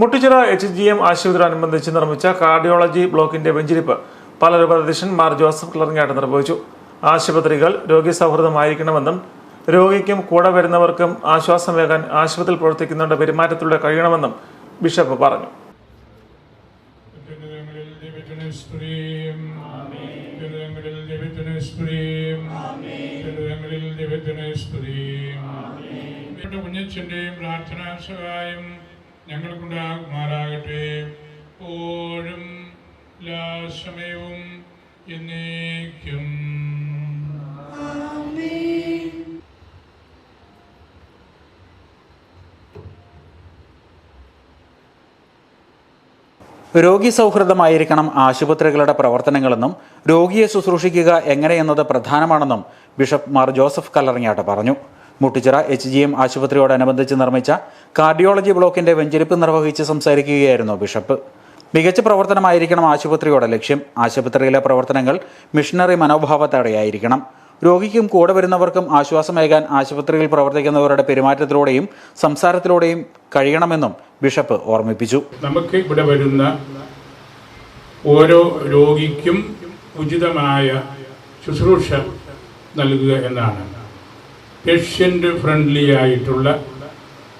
Muttichira H G M ആശുപത്രിയോടനുബന്ധിച്ച് നിർമ്മിച്ച cardiology ബ്ലോക്കിന്റെ വെഞ്ചിരിപ്പ് പല അധ്യക്ഷൻ മാർ ജോസഫ് ക്ലറിങ്ങായിട്ട് നിർവഹിച്ചു. ആശുപത്രികൾ രോഗി സൗഹൃദമായിരിക്കണമെന്നും രോഗിക്കും കൂടെ വരുന്നവർക്കും ആശ്വാസം ആശ്വാസമേകാൻ ആശുപത്രിയിൽ പ്രവർത്തിക്കുന്നവരുടെ പെരുമാറ്റത്തിലൂടെ കഴിയണമെന്നും ബിഷപ്പ് പറഞ്ഞു. കുഞ്ഞച്ചന്റെയും പ്രാർത്ഥനാ സഹായം ഞങ്ങൾക്കുണ്ടാകുമാറാകട്ടെ എപ്പോഴും എല്ലാ സമയവും എന്നേക്കും രോഗി സൗഹൃദമായിരിക്കണം ആശുപത്രികളുടെ പ്രവർത്തനങ്ങളെന്നും രോഗിയെ ശുശ്രൂഷിക്കുക എങ്ങനെയെന്നത് പ്രധാനമാണെന്നും ബിഷപ്പ് മാർ ജോസഫ് കല്ലറിങ്ങാട്ട് പറഞ്ഞു. മുട്ടിച്ചിറ എച്ച് ജി എം ആശുപത്രിയോടനുബന്ധിച്ച് നിർമ്മിച്ച കാർഡിയോളജി ബ്ലോക്കിന്റെ വെഞ്ചരിപ്പ് നിർവഹിച്ച് സംസാരിക്കുകയായിരുന്നു ബിഷപ്പ്. മികച്ച പ്രവർത്തനമായിരിക്കണം ആശുപത്രിയുടെ ലക്ഷ്യം. ആശുപത്രിയിലെ പ്രവർത്തനങ്ങൾ മിഷണറി മനോഭാവത്തോടെയായിരിക്കണം. രോഗിക്കും കൂടെ വരുന്നവർക്കും ആശ്വാസമേകാൻ ആശുപത്രിയിൽ പ്രവർത്തിക്കുന്നവരുടെ പെരുമാറ്റത്തിലൂടെയും സംസാരത്തിലൂടെയും കഴിയണമെന്നും ബിഷപ്പ് ഓർമ്മിപ്പിച്ചു. നമുക്ക് ഇവിടെ വരുന്ന ഓരോ രോഗിക്കും ഉചിതമായ ശുശ്രൂഷ നൽകുക എന്നാണ്. പേഷ്യന്റ് ഫ്രണ്ട്ലി ആയിട്ടുള്ള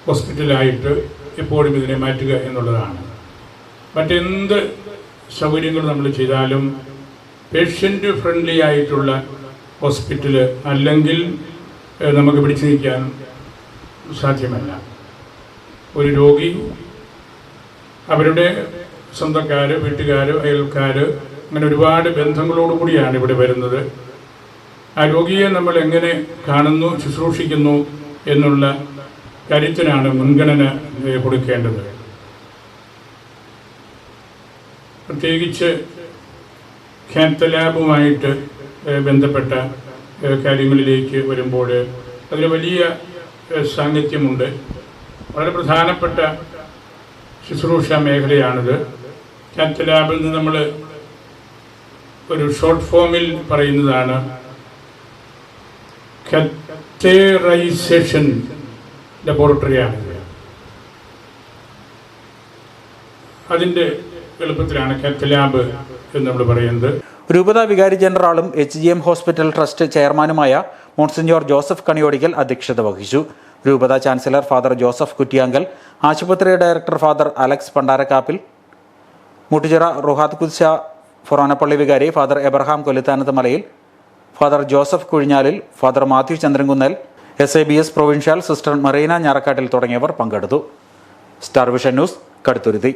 ഹോസ്പിറ്റലായിട്ട് എപ്പോഴും ഇതിനെ മാറ്റുക എന്നുള്ളതാണ്. മറ്റെന്ത് സൗകര്യങ്ങൾ നമ്മൾ ചെയ്താലും പേഷ്യന്റ് ഫ്രണ്ട്ലി ആയിട്ടുള്ള ഹോസ്പിറ്റൽ അല്ലെങ്കിൽ നമുക്ക് പിടിച്ചു നിൽക്കാൻ സാധ്യമല്ല. ഒരു രോഗി അവരുടെ സ്വന്തക്കാർ വീട്ടുകാർ അയൽക്കാർ അങ്ങനെ ഒരുപാട് ബന്ധങ്ങളോടുകൂടിയാണ് ഇവിടെ വരുന്നത്. ആ രോഗിയെ നമ്മൾ എങ്ങനെ കാണുന്നു ശുശ്രൂഷിക്കുന്നു എന്നുള്ള കാര്യത്തിനാണ് മുൻഗണന കൊടുക്കേണ്ടത്. പ്രത്യേകിച്ച് ക്യാൻസർ ലാബുമായിട്ട് ബന്ധപ്പെട്ട കാര്യങ്ങളിലേക്ക് വരുമ്പോൾ അതിൽ വലിയ സാന്നിധ്യമുണ്ട് വളരെ പ്രധാനപ്പെട്ട ശുശ്രൂഷ മേഖലയാണിത്. ക്യാൻസർ ലാബിൽ നിന്ന് നമ്മൾ ഒരു ഷോർട്ട് ഫോമിൽ പറയുന്നതാണ് കത്തേറൈസേഷൻ ലബോറട്ടറിയാണ് അതിന്റെ എളുപ്പത്തിലാണ് കാത്ത് ലാബ് എന്ന് നമ്മൾ പറയുന്നത്. രൂപത വികാരി ജനറാളും H G M hospital trust ചെയർമാനുമായ മോൺസിഞ്ഞോർ ജോസഫ് കണിയോടികൽ അധ്യക്ഷത വഹിച്ചു. രൂപത ചാൻസലർ ഫാദർ ജോസഫ് കുറ്റിയാങ്കൽ ആശുപത്രി director father Alex Pandarakappil Muttuchira Ruhath Kudsha ഫൊറോനപ്പള്ളി വികാരി father Abraham Koluthanathu Malayil father Joseph Kuzhinjalil father Mathew Chandrankunnel S A B S provincial sister Marina Njarakattil തുടങ്ങിയവർ പങ്കെടുത്തു. Star vision news Kaduthuruthy.